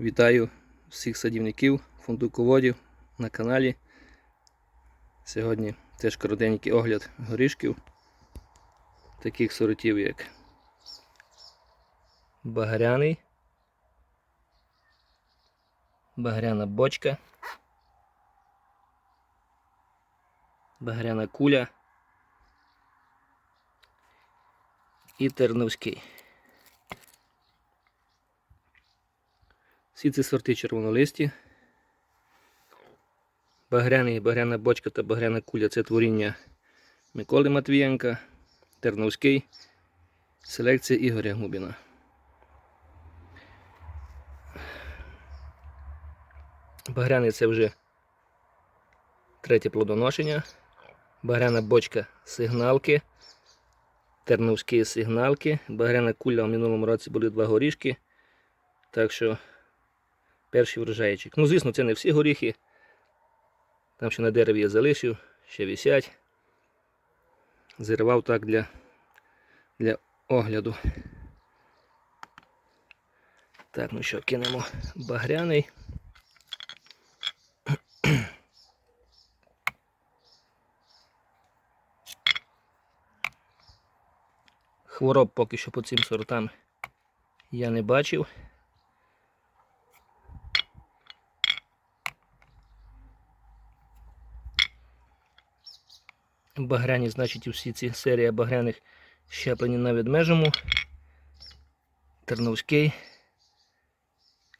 Вітаю всіх садівників, фундуководів на каналі. Сьогодні теж коротенький огляд горішків, таких сортів, як багряний, багряна бочка, багряна куля і терновський. Всі ці сорти червонолисті. Багряний, багряна бочка та багряна куля це творіння Миколи Матвієнка, Терновський, селекція Ігоря Губіна. Багряний це вже третє плодоношення. Багряна бочка сигналки. Терновські сигналки. Багряна куля в минулому році були два горішки. Так що перший врожайчик. Ну, звісно, це не всі горіхи. Там ще на дереві я залишив, ще висять. Зірвав так для, для огляду. Так, ну що, кинемо багряний. Хвороб поки що по цим сортам я не бачив. Багряні, значить, і всі ці серія багряних щеплені на відмежому. Терновський,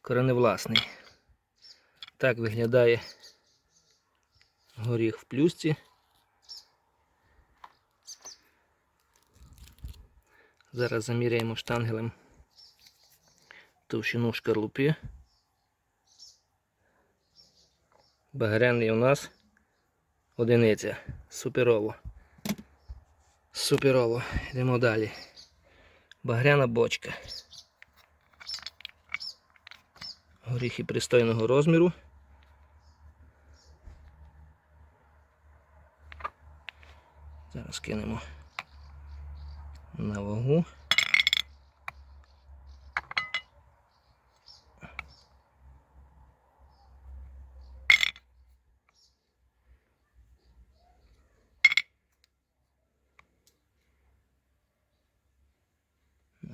кореневласний. Так виглядає горіх в плюсці. Зараз заміряємо штангелем товщину шкарлупи. Багряний у нас одиниця. Суперово. Суперово. Йдемо далі. Багряна бочка. Горіхи пристойного розміру. Зараз кинемо на вагу.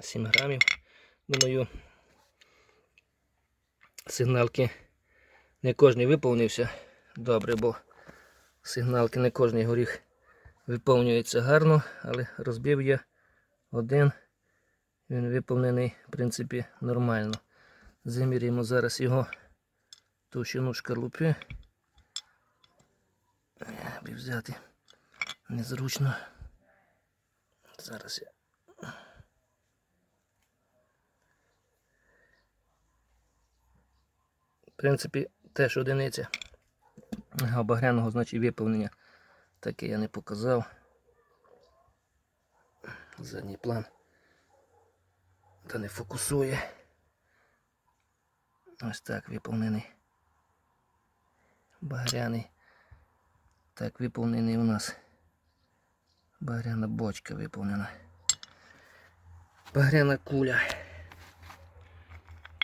7 грамів. Думаю, сигналки не кожний виповнився добре, бо сигналки не кожний горіх виповнюється гарно, але розбив я один. Він виповнений, в принципі, нормально. Заміряємо зараз його товщину шкарлупи. Взяти незручно. Зараз я В принципі, теж одиниця. А багряного, значить, виповнення. Таке я не показав. Задній план. Та не фокусує. Ось так виповнений. Багряний. Так, виповнений у нас. Багряна бочка виповнена. Багряна куля.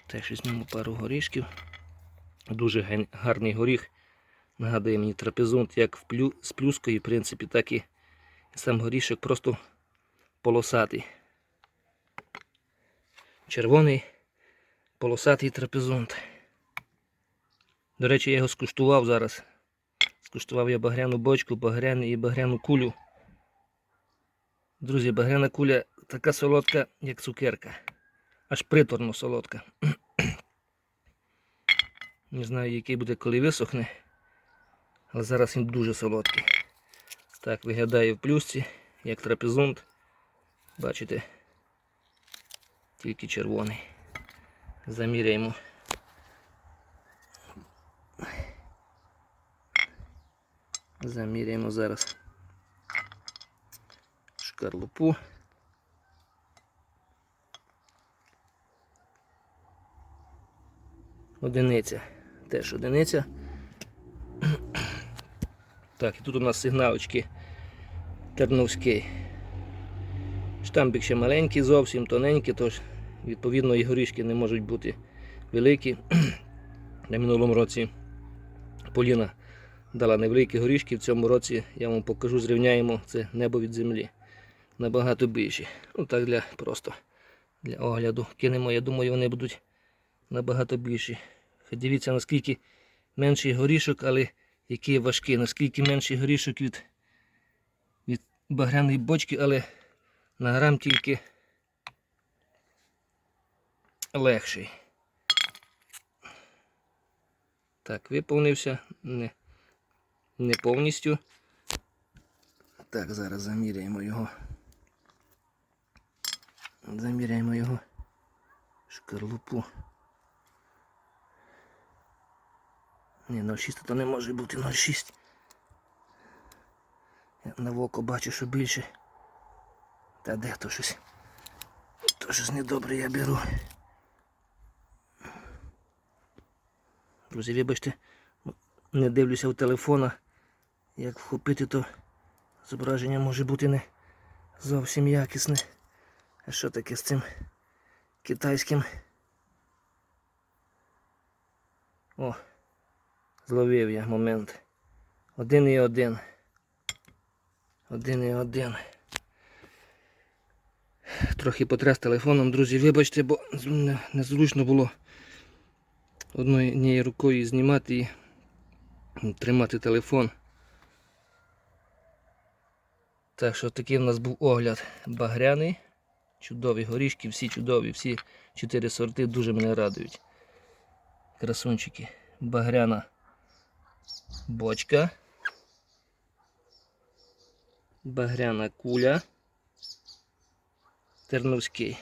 Теж візьмемо пару горішків. Дуже гарний горіх. Нагадує мені трапезунт як з плюскою, в принципі, так і сам горішок просто полосатий. Червоний полосатий трапезунт. До речі, я його скуштував зараз. Скуштував я багряну бочку, багряну і багряну кулю. Друзі, багряна куля така солодка, як цукерка. Аж приторно солодка. Не знаю, який буде, коли висохне. Але зараз він дуже солодкий. Так виглядає в плюсці, як трапезунт. Бачите? Тільки червоний. Заміряємо. Заміряємо зараз шкарлупу. Одиниця. Теж одиниця. Так, і тут у нас сигналочки Терновський. Штамбик ще маленький, зовсім тоненький, тож відповідно і горішки не можуть бути великі. На минулому році Поліна дала невеликі горішки. В цьому році я вам покажу, зрівняємо це небо від землі. Набагато більші. Ну так для просто для огляду. Кинемо, я думаю, вони будуть набагато більші. Дивіться, наскільки менший горішок, але який важкий, наскільки менший горішок від, від багряної бочки, але на грам тільки легший. Так, виповнився не, не повністю. Так, зараз заміряємо його. Заміряємо його шкарлупу. Ні, 0,6 то не може бути 0,6. Я на око бачу, що більше. Та де то щось? То щось недобре я беру. Друзі, вибачте, не дивлюся в телефона. Як вхопити, то зображення може бути не зовсім якісне. А що таке з цим китайським? О, зловив я момент. Один і один. Один і один. Трохи потряс телефоном, друзі, вибачте, бо незручно було однією рукою знімати і тримати телефон. Так що такий в нас був огляд багряний. Чудові горішки, всі чудові, всі чотири сорти дуже мене радують. Красунчики. Багряна бочка. Багряна куля. Терновський.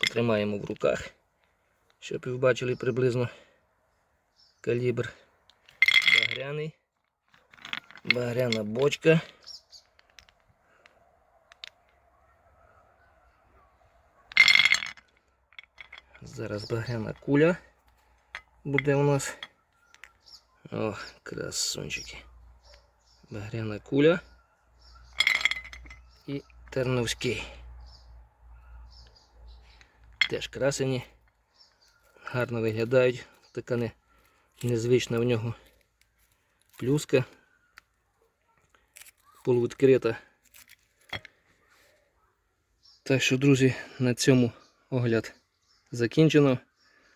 Потримаємо в руках, щоб ви бачили приблизно калібр. Багряний. Багряна бочка. Зараз багряна куля буде у нас. О, красунчики. Багряна куля і терновський. Теж красені. Гарно виглядають. Така не, незвична в нього плюска. Полувідкрита. Так що, друзі, на цьому огляд закінчено.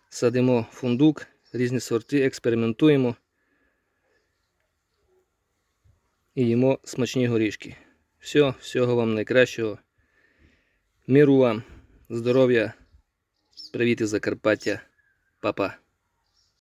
Садимо фундук, різні сорти, експериментуємо і їмо смачні горішки. Все, всього вам найкращого. Міру вам, здоров'я, привіт із Закарпаття, Па-па.